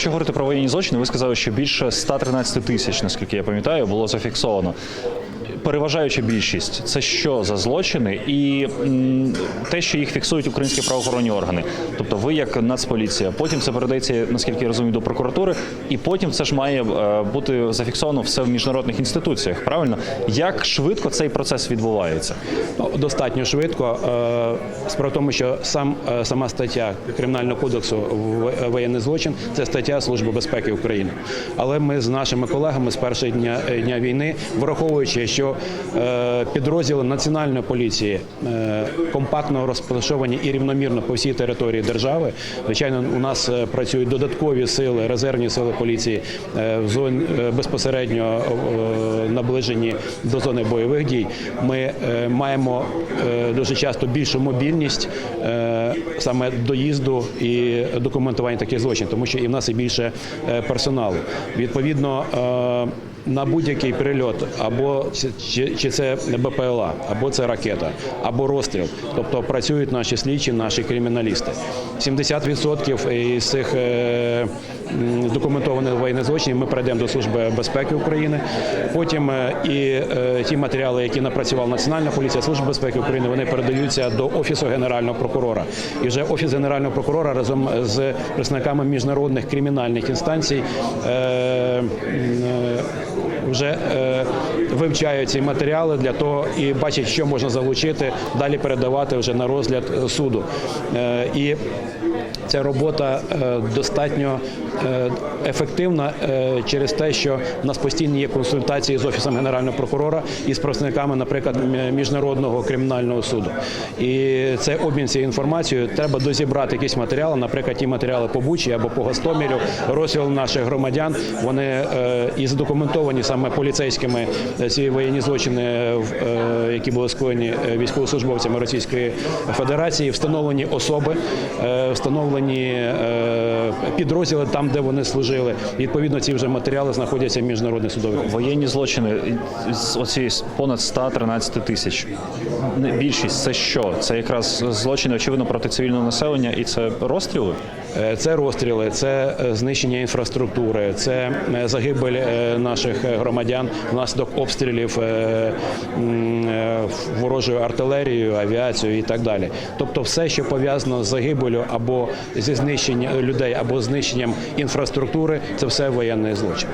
якщо говорити про воєнні злочини, ви сказали, що більше 113 тисяч, наскільки я пам'ятаю, було зафіксовано. Переважаюча більшість це що за злочини, і те, що їх фіксують українські правоохоронні органи. Тобто, ви як Нацполіція, потім це передається, наскільки я розумію, до прокуратури, і потім це ж має е, бути зафіксовано все в міжнародних інституціях. Правильно, як швидко цей процес відбувається? Ну, Достатньо швидко. Е, Справа в тому, що сам е, сама стаття Кримінального кодексу воєнний злочин це стаття Служби безпеки України. Але ми з нашими колегами з першого дня, дня війни, враховуючи, що е, підрозділи національної поліції е, компактно розташовані і рівномірно по всій території держави. Звичайно, у нас е, працюють додаткові сили, резервні сили поліції в зоні е, безпосередньо наближені до зони бойових дій. Ми маємо дуже часто більшу мобільність саме доїзду і документування таких злочинів, тому що і в нас і більше персоналу. Відповідно. на будь-який прильот, або чи- чи, це БПЛА, або це ракета, або розстріл. Тобто працюють наші слідчі, наші криміналісти. 70% із цих е, документованих воєнних злочинів ми перейдемо до Служби безпеки України. Потім е, і е, ті матеріали, які напрацювала Національна поліція, Служба безпеки України, вони передаються до Офісу Генерального прокурора. І вже Офіс Генерального прокурора разом з представниками міжнародних кримінальних інстанцій. Вже е, вивчають ці матеріали для того і бачать, що можна залучити, далі передавати вже на розгляд е, суду. Е, і Ця робота достатньо ефективна через те, що в нас постійні є консультації з офісом генерального прокурора і з представниками, наприклад, міжнародного кримінального суду. І це обмін цією інформацією. Треба дозібрати якісь матеріали, наприклад, ті матеріали по Бучі або по Гостомелю, розстріл наших громадян. Вони і задокументовані саме поліцейськими е, ці воєнні злочини, в- е, які були скоєні е, військовослужбовцями Російської Федерації, встановлені особи, е, встановлені е, підрозділи там, де вони служили. Відповідно, ці вже матеріали знаходяться в міжнародних судових. Воєнні злочини з оці понад 113 тисяч. Більшість це що? Це якраз злочини, очевидно, проти цивільного населення, і це розстріли. Е, Це розстріли, це е, знищення інфраструктури, це е, загибель наших громадян внаслідок обстрілів ворожою артилерією, авіацією і так далі. Тобто, все, що пов'язано з загибелю або зі знищенням людей, або знищенням інфраструктури, це все воєнний злочин.